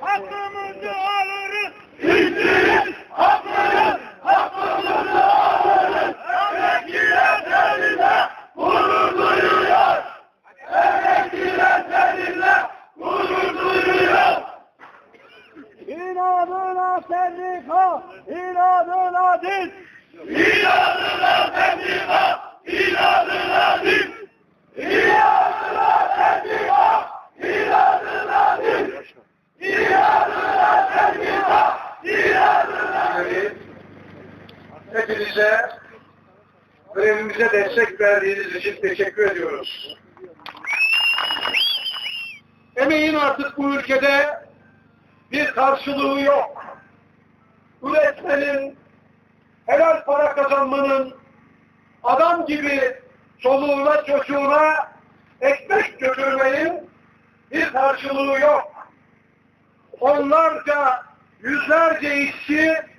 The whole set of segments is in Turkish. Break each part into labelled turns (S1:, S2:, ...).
S1: hakkımızı alırız. İndiriz hakkını,
S2: hakkımızı alırız. Emekliler seninle gurur duyuyor. Emekliler seninle gurur duyuyor. İnadına sendika, inadına din. İnadına sendika, inadına din.
S3: Grevimize destek verdiğiniz için teşekkür ediyoruz. Emeğin artık bu ülkede bir karşılığı yok. Üretmenin, helal para kazanmanın, adam gibi çoluğuna çocuğuna ekmek götürmenin bir karşılığı yok. Onlarca, yüzlerce işçi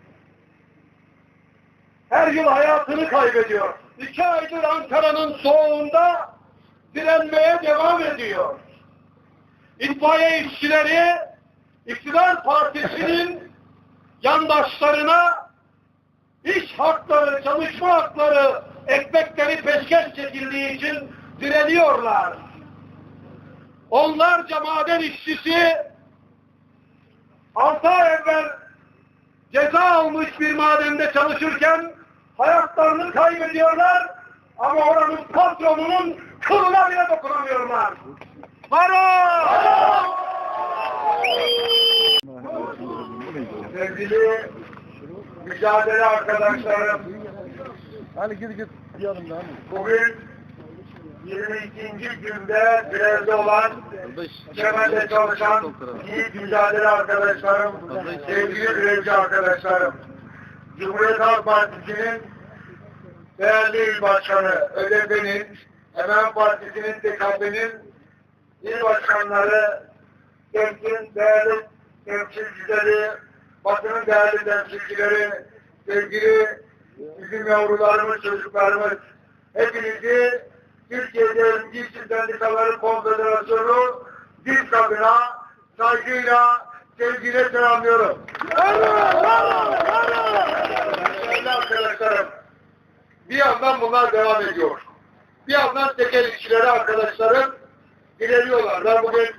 S3: yıl hayatını kaybediyor. İki aydır Ankara'nın soğuğunda direnmeye devam ediyor. İtfaiye işçileri iktidar partisinin yandaşlarına iş hakları, çalışma hakları, ekmekleri peşkeş çekildiği için direniyorlar. Onlarca maden işçisi altı ay evvel ceza almış bir madende çalışırken hayatlarını kaybediyorlar ama oranın patronunun kılına bile dokunamıyorlar. Baro! Sevgili mücadele arkadaşlarım,
S1: Hadi git git diyelim lan.
S3: bugün 22. günde grevde olan Çemen'de çalışan iyi mücadele arkadaşlarım, sevgili grevci arkadaşlarım, Cumhuriyet Halk Partisi'nin değerli il başkanı ÖDP'nin, Emen Partisi'nin TKP'nin il başkanları, temsil değerli temsilcileri, basının değerli temsilcileri, sevgili bizim yavrularımız, çocuklarımız, hepinizi Türkiye'de Emniyetçi Sendikaları Konfederasyonu bir kadına saygıyla, sevgiyle selamlıyorum. Değerli arkadaşlarım, bir yandan bunlar devam ediyor. Bir yandan tekel işçileri arkadaşlarım ileriyorlar. Ben bugün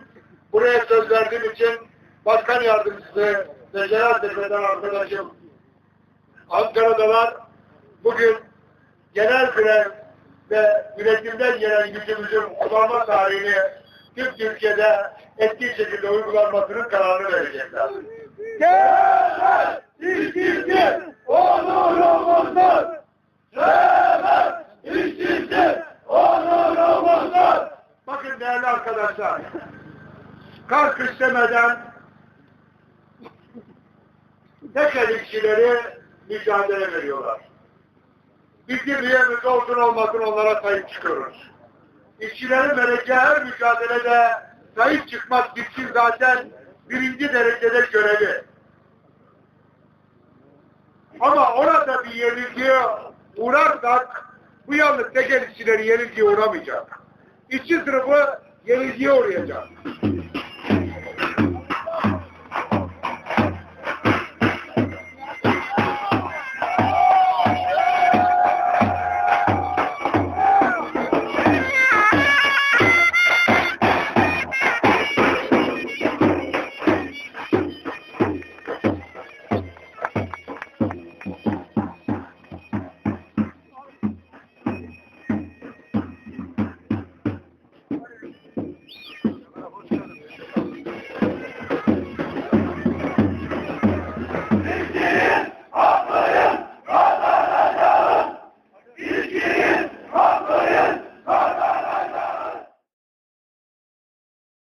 S3: buraya söz verdiğim için Başkan Yardımcısı ve Genel Sekreter arkadaşım Ankara'dalar. Bugün genel grev ve üretimden gelen gücümüzün kullanma tarihini tüm Türkiye'de etkin şekilde uygulanmasının kararını verecekler.
S2: Gel, işçisi, onurumuzdur. Sever, işçisi, onurumuzdur.
S3: Bakın değerli arkadaşlar, kalk istemeden tekel işçileri mücadele veriyorlar. Bizim üyemiz olsun olmasın onlara sahip çıkıyoruz. İşçilerin vereceği her mücadelede sahip çıkmak için zaten birinci derecede görevi. Ama orada bir yenilgiye uğrarsak bu yalnız tekel işçileri yenilgiye uğramayacak. İşçi sınıfı yenilgiye uğrayacak.